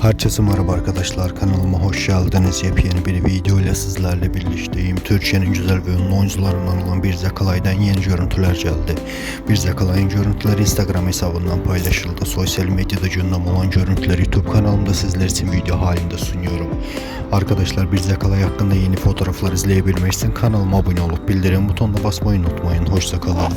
Herkese merhaba arkadaşlar kanalıma hoş geldiniz. Yepyeni bir video ile sizlerle birlikteyim. Türkiye'nin güzel ve ünlü oyuncularından olan Bir Zakalay'dan yeni görüntüler geldi. Bir Zakalay'ın görüntüleri Instagram hesabından paylaşıldı. Sosyal medyada gündem olan görüntüleri YouTube kanalımda sizler için video halinde sunuyorum. Arkadaşlar Bir Zakalay hakkında yeni fotoğraflar izleyebilmek için kanalıma abone olup bildirim butonuna basmayı unutmayın. Hoşça kalın.